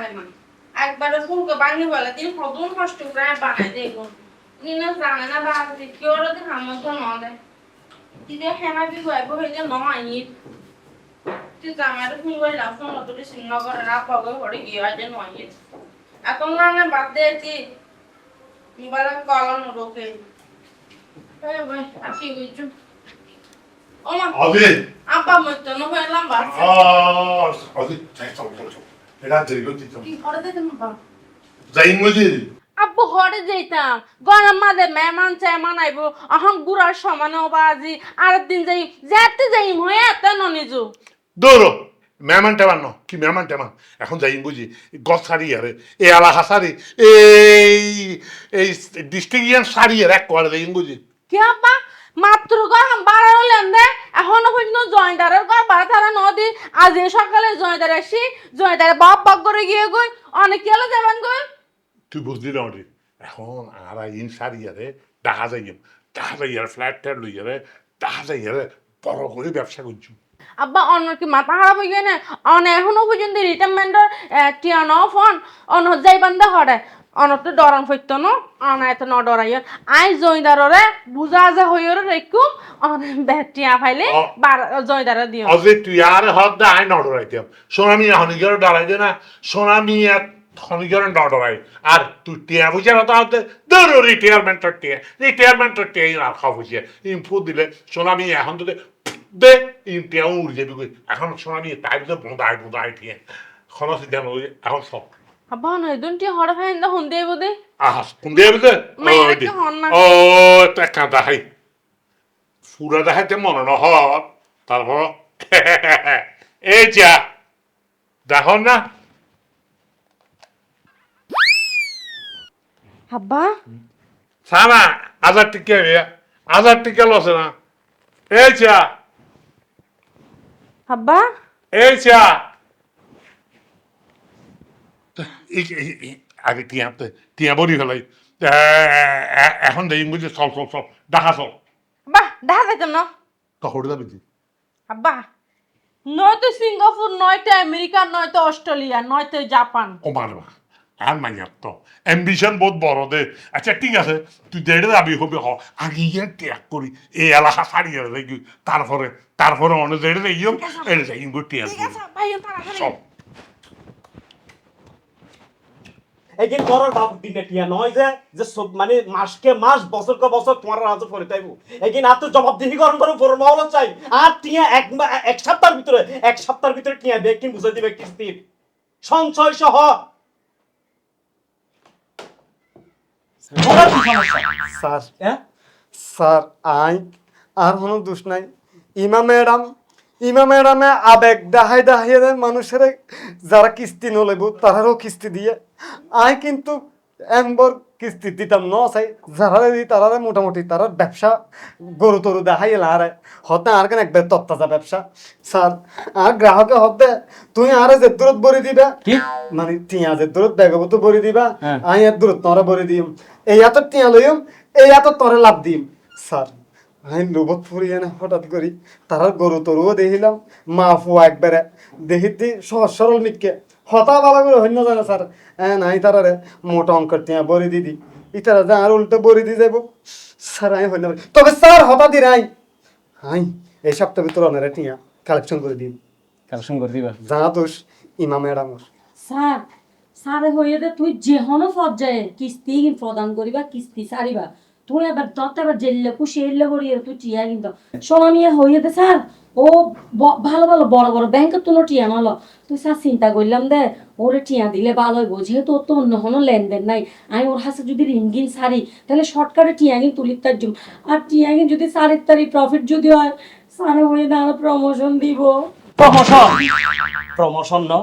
জানে না একবারে ফুলকে বাঙি বলে দিন কতক্ষণ কষ্ট করে বানাই দেব দিনে জানে না কেউ যদি ন দেয়। দিদি হেনা বি গাইব হইলে নয়। তুই জামাইটা করে লাভ পড়ে গিয়ে নয়? এখন না বাদ দিয়েছি। মোবাইল কলম রোকে কি যাই মজি আব্বু হরে যেতাম গরম মাঝে মেহমান চেহমান আইব এখন বুড়ার সমানে বাজি আর দিন যাই যেতে যাই হয়ে এত ননিজু। দৌড়ো। মেহমান টেমান ন কি মেহমান টেমান এখন যাই বুঝি গছ সারি আরে এ এলাকা সারি এই এই ডিস্ট্রিক্ট সারি আর এক করে যাই বুঝি। কি আব্বা? মাত্র গরম বাড়ার হলেন দে এখনও পর্যন্ত জয়দারের ঘর বাড়া তারা নদী আজ এই সকালে জয়দার আসি জয়দারে বাপ বাপ করে গিয়ে গই অনেক কেলো যাবেন গই তুই বুঝলি না ওটি? এখন আর ইন সারি আরে টাকা যাই টাকা যাই আর ফ্ল্যাট ট্যাট লই আরে টাকা যাই আরে বড় করে ব্যবসা করছি। আব্বা অন্য কি মাথা খারাপ হয়ে গিয়ে না অন এখনও পর্যন্ত রিটায়ারমেন্টের টিয়ানো ফোন অন যাই বান্ধে হরে অন তো ডরান ফইতো ন অন এত ন ডরাই আই জয়দাররে বুঝা যা হইরে রেখু অন বেটিয়া ফাইলে। বার জয়দারে দিও অজে তুই আর হদ দা আই নডরাইতাম সোনামি হনিগর ডরাই দে না সোনামি আর হনিগর নডরাই। আর তুই টিয়া বুঝে না তাহলে ধরো রিটায়ারমেন্টের টিয়া। রিটায়ারমেন্টের টিয়া আর খাওয়া বুঝিয়ে ইনফো দিলে সোনামি এখন তো দে- ইন টিয়া উড়ে যাবি এখন সোনামি তাই বুঝে বোঁদাই বোঁদাই টিয়া। খনসি দেন এখন সব আব্বা অন এদুন টি হরে ফাইন দা হুন না? ও তা কাঁদা হাই ফুরা দেখাইতে মনে ন হ তারপর এই যা দেখো না আব্বা সানা হাজার টিকা রে হাজার টিকা লসে না এই চা আব্বা এই চা এই- আগে টিয়া টিয়া বলি ফেলাই এখন দেই বুঝে চল চল চল ডাকা চল। আব্বা দেখা যাইতাম না? কখন যাবি তুই? আব্বা নয়তো সিঙ্গাপুর নয়তো আমেরিকা নয়তো অস্ট্রেলিয়া নয়তো জাপান। ও মারবা আর মাইয়ার তো। অ্যাম্বিশন বহুত বড় দে। আচ্ছা ঠিক আছে তুই দেড়ে যাবি হবে হ। আগে গিয়ে ত্যাগ করি এই এলাকা ছাড়িয়ে দেখি তারপরে তারপরে অনেক দেড়ে যাইম এটা যাই তাড়াতাড়ি সব এইদিন করার দিনে টিয়া নয় যে যে সব মানে মাসকে মাস বছর তোমার রাজু করে তাইব। এইদিন আর তো জবাবদিহি করণ করে পর মহল চাই। আর টিয়া এক এক সপ্তাহের ভিতরে এক সপ্তাহের ভিতরে টিয়া ব্যক্তি বুঝাই দিবে কিস্তির সঞ্চয় সহ। কি? স্যার হ্যাঁ? স্যার আই আর কোনো দোষ নাই। ইমা ম্যাডাম ইমা ম্যাডামে আবেগ দাহাই দাহাই মানুষের যারা কিস্তি নলেব তারারও কিস্তি দিয়ে। আই কিন্তু এমবর কিস্তি দিতাম ন চাই। যারা দিই তারা মোটামুটি তারা ব্যবসা গরু তরু দেখাই লারে। হতে আর কেন একবার তত্তাজা ব্যবসা? স্যার আর গ্রাহকে হতে তুই আর যে দূরত বরি দিবা? কি? মানে টিয়া যে দূরত বেগব তো বরি দিবা? হ্যাঁ। আই আর দূরত তোরা বরি দিম। এই এত টিয়া লইম এই এত তরে লাভ দিম। স্যার আমি লোভত ফুরিয়ে না হঠাৎ করি তারা গরু তরুও দেখিলাম মা ফু একবারে। দেখিতে সহজ সরল মিটকে। হতা বালা করে হইন জানে স্যার। হ্যাঁ নাই তারারে মোটা অঙ্কের টিয়া বরি দিদি ইতারা যা আর উল্টো বরি দি যাব স্যার আমি হইন তবে স্যার হতা দি রাই হাই এই সপ্তাহ ভিতরে অনারে টিয়া কালেকশন করে দিন কালেকশন করে দিবা। যা দোষ ইমা ম্যাডামর স্যার স্যার হইয়ে দে তুই যেহনো পর্যায়ে কিস্তি প্রদান করিবা কিস্তি সারিবা তুই এবার তত এবার জেললে খুশি এলে করিয়ে তুই টিয়া কিন্তু। সোনামিয়া হইয়ে দে, স্যার। ও ভালো ভালো, বড় বড় ব্যাংকের তুলো টিয়া নালো। তুই, স্যার, চিন্তা করলাম দে, ওরে টিয়া দিলে ভালো হইব। যেহেতু ওর তো অন্য কোনো লেনদেন নাই, আমি ওর হাতে যদি রিঙ্গিন সারি, তাহলে শর্টকাটে টিয়াগিন তুলির তার জন্য। আর টিয়াগিন যদি সারের তারি প্রফিট যদি হয়, স্যারে হয়ে দাঁড়া প্রমোশন দিব। প্রমোশন প্রমোশন ন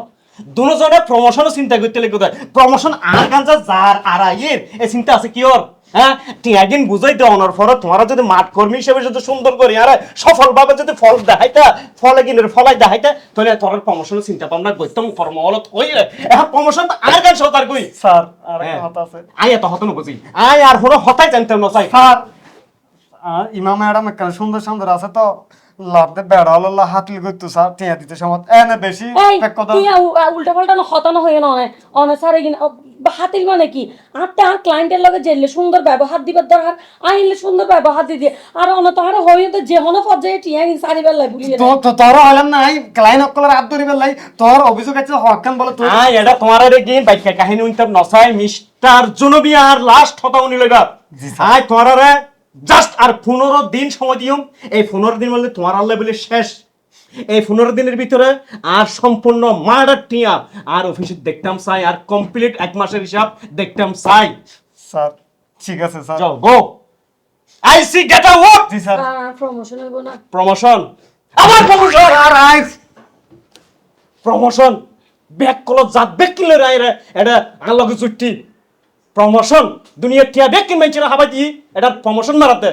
দুজনে প্রমোশন চিন্তা করতে লাগে প্রমোশন আর গাঞ্জা, যার আর আইয়ের এ চিন্তা আছে কি ওর? হ্যাঁ টিয়াগিন বুঝাই পর তোমারা যদি মাঠ কর্মী হিসেবে যদি সুন্দর করি আর সফল ভাবে যদি ফল দেখাইতা ফলে কিনের ফলাই দেখাইতা তাহলে তোর প্রমোশনের চিন্তা ভাবনা করতাম কর্মহলত কই এখন প্রমোশন আর কই? স্যার আর হ্যাঁ। কথা আছে। আই এত হতন বুঝি আই আর হলো হতাই জানতাম না চাই। স্যার ইমাম ম্যাডাম সুন্দর সুন্দর আছে তো। লাভতে বেড়া হলো হাতিল করতো স্যার। টিয়া দিতে সময় এনে বেশি এই এক কথা উল্টা পাল্টা হতানো হয়ে না অনেক অনেক সারে হাতিল মানে কি? আটটা আর ক্লায়েন্টের লগে জেললে সুন্দর ব্যবহার দিবার দরকার আইলে সুন্দর ব্যবহার দি দিয়ে। আর অন তাহার হয়ে তো যে হনো পর্যায়ে টিয়া কিন সারি বেলাই ভুলিয়ে তো তো তোর হলাম নাই ক্লাইন অকলের হাত ধরি বেলাই তোর অভিযোগ আছে হকান বলে তুই আই এটা তোমার আরে গিয়ে বাইকা কাহিনী উনতাম নসাই মিস্টার জুনবি আর লাস্ট হতা উনি লইবা। জি স্যার। আই তোমার আরে জাস্ট আর পনেরো দিন সময় দিও এই পনেরো দিন বললে তোমার আল্লাহ বলে শেষ। এই পনেরো দিনের ভিতরে আর সম্পূর্ণ মার্ডার টিয়া আর অফিসে দেখতাম চাই আর কমপ্লিট এক মাসের হিসাব দেখতাম চাই। স্যার ঠিক আছে স্যার। যাও গো I see get a out ji sir. Promotion হইব না। প্রমোশন আমার প্রমোশন স্যার আইস প্রমোশন ব্যাক কল জাত ব্যাক কিলে রাই রে এটা আল্লাহকে চুট্টি প্রমোশন দুনিয়া টিয়া ব্যাক কিন মাইছিরা হাবাই দি। এটা প্রমোশন মারাতে।